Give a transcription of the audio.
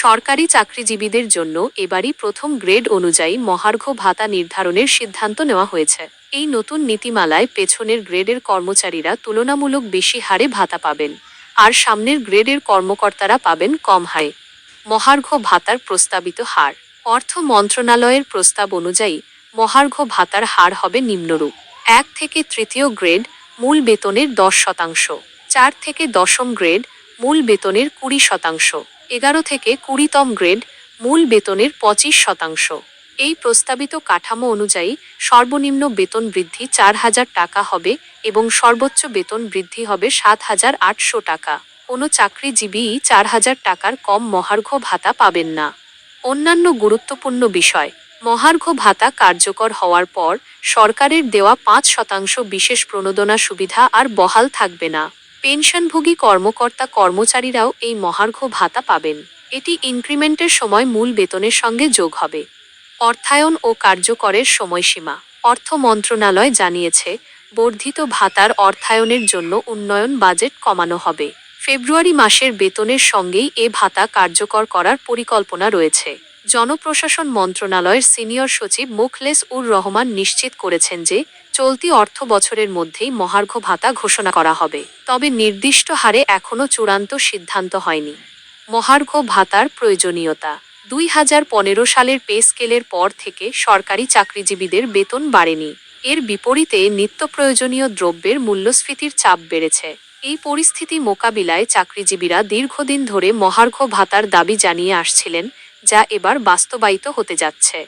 সরকারি চাকরিজীবীদের জন্য এবারই প্রথম গ্রেড অনুযায়ী মহার্ঘ ভাতা নির্ধারণের সিদ্ধান্ত নেওয়া হয়েছে। এই নতুন নীতিমালায় পেছনের গ্রেডের কর্মচারীরা তুলনামূলক বেশি হারে ভাতা পাবেন, আর সামনের গ্রেডের কর্মকর্তারা পাবেন কম হারে। মহার্ঘ ভাতার প্রস্তাবিত হার। অর্থ মন্ত্রণালয়ের প্রস্তাব অনুযায়ী মহার্ঘ ভাতার হার হবে নিম্নরূপ। এক থেকে তৃতীয় গ্রেড মূল বেতনের দশ শতাংশ, চার থেকে দশম গ্রেড মূল বেতনের কুড়ি শতাংশ। এগারো থেকে কুড়িতম গ্রেড, মূল বেতনের পঁচিশ শতাংশ। এই প্রস্তাবিত কাঠামো অনুযায়ী সর্বনিম্ন বেতন বৃদ্ধি চার হাজার টাকা হবে এবং সর্বোচ্চ বেতন বৃদ্ধি হবে সাত হাজার আটশো টাকা। কোনো চাকরিজীবীই চার হাজার টাকার কম মহার্ঘ ভাতা পাবেন না। অন্যান্য গুরুত্বপূর্ণ বিষয়, মহার্ঘ ভাতা কার্যকর হওয়ার পর সরকারের দেওয়া পাঁচ শতাংশ বিশেষ প্রণোদনা সুবিধা আর বহাল থাকবে না। পেনশনভোগী কর্মকর্তা কর্মচারীরাও এই মহার্ঘ ভাতা পাবেন। এটি ইনক্রিমেন্টের সময় মূল বেতনের সঙ্গে যোগ হবে। অর্থায়ন ও কার্যকরের সময়সীমা। অর্থ মন্ত্রণালয় জানিয়েছে, বর্ধিত ভাতার অর্থায়নের জন্য উন্নয়ন বাজেট কমানো হবে। ফেব্রুয়ারি মাসের বেতনের সঙ্গেই এ ভাতা কার্যকর করার পরিকল্পনা রয়েছে। জনপ্রশাসন মন্ত্রণালয়ের সিনিয়র সচিব মুখলেস উর রহমান নিশ্চিত করেছেন যে চলতি অর্থ বছরের মধ্যেই মহার্ঘ ভাতা ঘোষণা করা হবে। তবে নির্দিষ্ট হারে এখনও চূড়ান্ত সিদ্ধান্ত হয়নি। মহার্ঘ ভাতার প্রয়োজনীয়তা। দুই হাজার পনেরো সালের পে স্কেলের পর থেকে সরকারি চাকরিজীবীদের বেতন বাড়েনি। এর বিপরীতে নিত্য প্রয়োজনীয় দ্রব্যের মূল্যস্ফীতির চাপ বেড়েছে। এই পরিস্থিতি মোকাবিলায় চাকরিজীবীরা দীর্ঘদিন ধরে মহার্ঘ ভাতার দাবি জানিয়ে আসছিলেন, যা এবার বাস্তবায়িত হতে যাচ্ছে।